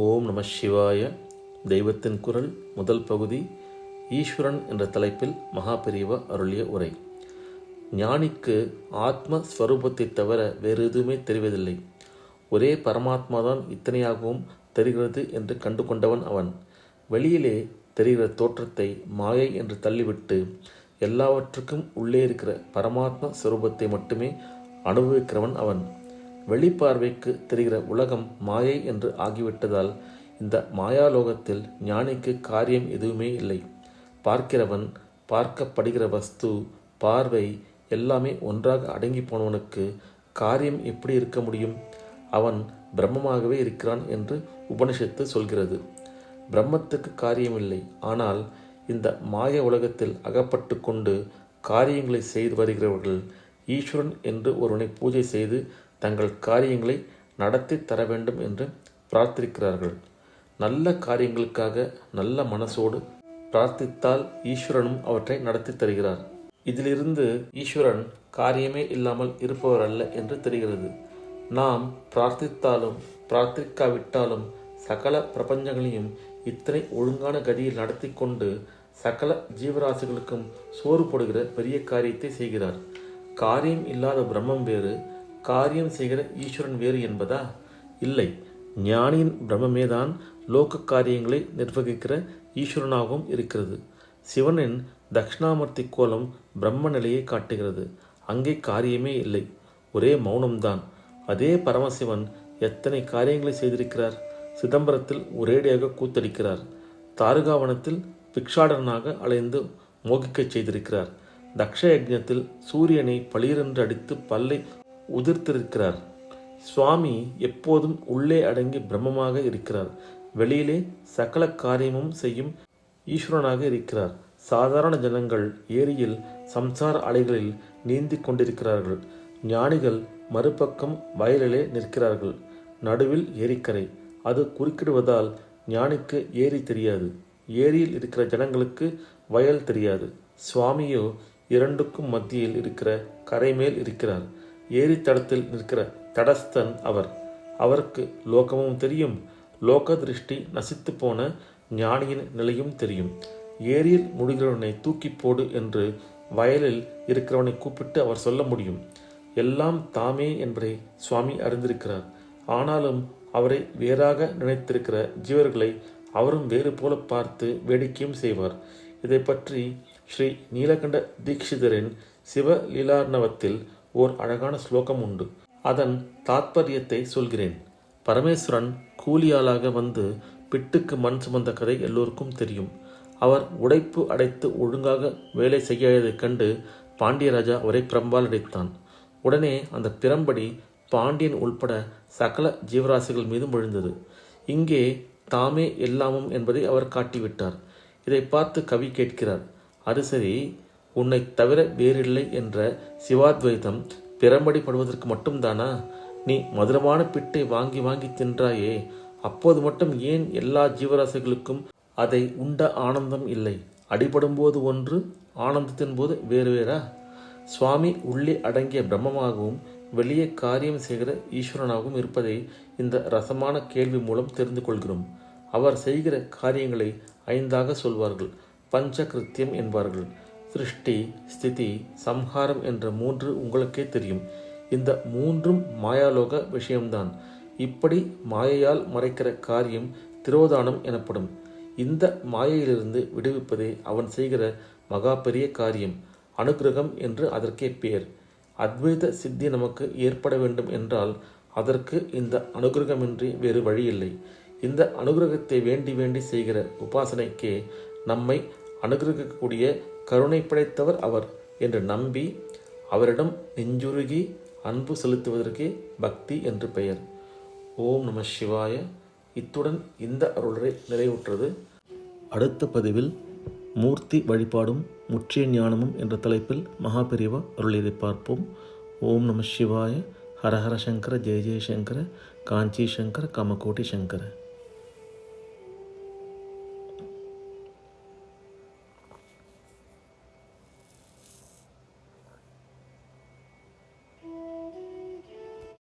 ஓம் நம சிவாய. தெய்வத்தின் குரல் முதல் பகுதி ஈஸ்வரன் என்ற தலைப்பில் மகாபெரிவா அருளிய உரை. ஞானிக்கு ஆத்ம ஸ்வரூபத்தை தவிர வேறு எதுவுமே தெரிவதில்லை. ஒரே பரமாத்மா தான் இத்தனையாகவும் தெரிகிறது என்று கண்டு கொண்டவன் அவன். வெளியிலே தெரிகிற தோற்றத்தை மாயை என்று தள்ளிவிட்டு எல்லாவற்றுக்கும் உள்ளே இருக்கிற பரமாத்ம ஸ்வரூபத்தை மட்டுமே அனுபவிக்கிறவன் அவன். வெளிப்பார்வைக்கு தெரிகிற உலகம் மாயை என்று ஆகிவிட்டதால் இந்த மாயாலோகத்தில் ஞானிக்கு காரியம் எதுவுமே இல்லை. பார்க்கிறவன் பார்க்கப்படுகிற வஸ்து பார்வை எல்லாமே ஒன்றாக அடங்கி போனவனுக்கு காரியம் எப்படி இருக்க முடியும்? அவன் பிரம்மமாகவே இருக்கிறான் என்று உபனிஷத்து சொல்கிறது. பிரம்மத்துக்கு காரியமில்லை. ஆனால் இந்த மாய உலகத்தில் அகப்பட்டு கொண்டு காரியங்களை செய்து வருகிறவர்கள் ஈஸ்வரன் என்று ஒருவனை பூஜை செய்து தங்கள் காரியங்களை நடத்தி தர வேண்டும் என்று பிரார்த்திக்கிறார்கள் நல்ல காரியங்களுக்காக நல்ல மனசோடு பிரார்த்தித்தால் ஈஸ்வரனும் அவற்றை நடத்தி தருகிறார். இதிலிருந்து ஈஸ்வரன் காரியமே இல்லாமல் இருப்பவர் அல்ல என்று தெரிகிறது. நாம் பிரார்த்தித்தாலும் பிரார்த்திக்காவிட்டாலும் சகல பிரபஞ்சங்களையும் இத்தனை ஒழுங்கான கதியில் நடத்தி கொண்டு சகல ஜீவராசிகளுக்கும் சோறு போடுகிற பெரிய காரியத்தை செய்கிறார். காரியம் இல்லாத பிரம்மம் வேறு காரியம் செய்கிற ஈஸ்வரன் வேறு என்பதா? இல்லை. ஞானியின் பிரம்மமே தான் லோக காரியங்களை நிர்வகிக்கிற ஈஸ்வரனாகவும் இருக்கிறது. சிவனின் தக்ஷணாமூர்த்தி கோலம் பிரம்ம நிலையை காட்டுகிறது. அங்கே காரியமே இல்லை. ஒரே மௌனம்தான். அதே பரமசிவன் எத்தனை காரியங்களை செய்திருக்கிறார்? சிதம்பரத்தில் ஒரேடியாக கூத்தடிக்கிறார். தாருகாவனத்தில் பிக்ஷாடனாக அலைந்து மோகிக்கச் செய்திருக்கிறார். தக்ஷயஜத்தில் சூரியனை பளிரென்று அடித்து பல்லை உதிர்த்திருக்கிறார். சுவாமி எப்போதும் உள்ளே அடங்கி பிரம்மமாக இருக்கிறார். வெளியிலே சகல காரியமும் செய்யும் ஈஸ்வரனாக இருக்கிறார். சாதாரண ஜனங்கள் ஏரியில் சம்சார அலைகளில் நீந்தி கொண்டிருக்கிறார்கள். ஞானிகள் மறுபக்கம் வயலிலே நிற்கிறார்கள். நடுவில் ஏரிக்கரை. அது குறுக்கிடுவதால் ஞானிக்கு ஏரி தெரியாது. ஏரியில் இருக்கிற ஜனங்களுக்கு வயல் தெரியாது. சுவாமியோ இரண்டுக்கும் மத்தியில் இருக்கிற கரை மேல் இருக்கிறார். ஏரித்தடத்தில் நிற்கிற தடஸ்தன் அவர். அவருக்கு லோகமும் தெரியும். லோக திருஷ்டி நசித்து போன ஞானியின் நிலையும் தெரியும். ஏரியில் முடிகிறவனை தூக்கி போடு என்று வயலில் இருக்கிறவனை கூப்பிட்டு அவர் சொல்ல முடியும். எல்லாம் தாமே என்பதை சுவாமி அறிந்திருக்கிறார். ஆனாலும் அவரை வேறாக நினைத்திருக்கிற ஜீவர்களை அவரும் வேறு போல பார்த்து வேடிக்கையும் செய்வார். இதை பற்றி ஸ்ரீ நீலகண்ட தீக்ஷிதரின் சிவலீலார்ணவத்தில் ஓர் அழகான ஸ்லோகம் உண்டு. அதன் தாத்பரியத்தை சொல்கிறேன். பரமேஸ்வரன் கூலியாளாக வந்து பிட்டுக்கு மண் சுமந்த கதை எல்லோருக்கும் தெரியும். அவர் உடைப்பு அடைத்து ஒழுங்காக வேலை செய்யாததைக் கண்டு பாண்டியராஜா அவரை பிரம்பால் அடைத்தான். உடனே அந்த பிரம்படி பாண்டியன் உள்பட சகல ஜீவராசிகள் மீதும் விழுந்தது. இங்கே தாமே எல்லாமும் என்பதை அவர் காட்டிவிட்டார். இதை பார்த்து கவி கேட்கிறார். அது சரி உன்னை தவிர வேறில்லை என்ற சிவாத்வைதம் பிரம்படிப்படுவதற்கு மட்டும்தானா? நீ மதுரமான பிட்டை வாங்கி வாங்கி தின்றாயே அப்போது மட்டும் ஏன் எல்லா ஜீவராசிகளுக்கும் அதை உண்ட ஆனந்தம் இல்லை? அடிபடும்போது ஒன்று ஆனந்தத்தின் போது வேறு வேறா? சுவாமி உள்ளே அடங்கிய பிரம்மமாகவும் வெளியே காரியம் செய்கிற ஈஸ்வரனாகவும் இருப்பதை இந்த ரசமான கேள்வி மூலம் தெரிந்து கொள்கிறோம். அவர் செய்கிற காரியங்களை ஐந்தாக சொல்வார்கள். பஞ்சகிருத்தியம் என்பார்கள். சிருஷ்டி ஸ்திதி சம்ஹாரம் என்ற மூன்று உங்களுக்கே தெரியும். இந்த மூன்றும் மாயாலோக விஷயம்தான். இப்படி மாயையால் மறைக்கிற காரியம் திரோதானம் எனப்படும். இந்த மாயையிலிருந்து விடுவிப்பதே அவன் செய்கிற மகா பெரிய காரியம். அனுகிரகம் என்று அதற்கே பெயர் அத்வைத சித்தி நமக்கு ஏற்பட வேண்டும் என்றால் அதற்கு இந்த அனுகிரகமின்றி வேறு வழியில்லை. இந்த அனுகிரகத்தை வேண்டி வேண்டி செய்கிற உபாசனைக்கே நம்மை அனுகிரகிக்கக்கூடிய கருணை படைத்தவர் அவர் என்று நம்பி அவரிடம் நெஞ்சுருகி அன்பு செலுத்துவதற்கே பக்தி என்று பெயர். ஓம் நம சிவாய. இத்துடன் இந்த அருளரை நிறைவுற்றது. அடுத்த பதிவில் மூர்த்தி வழிபாடும் முற்றிய ஞானமும் என்ற தலைப்பில் மகாபெரிவா அருளியதை பார்ப்போம். ஓம் நம சிவாய. ஹரஹர சங்கர ஜெய ஜெயசங்கர காஞ்சி சங்கர கமகோட்டி சங்கர.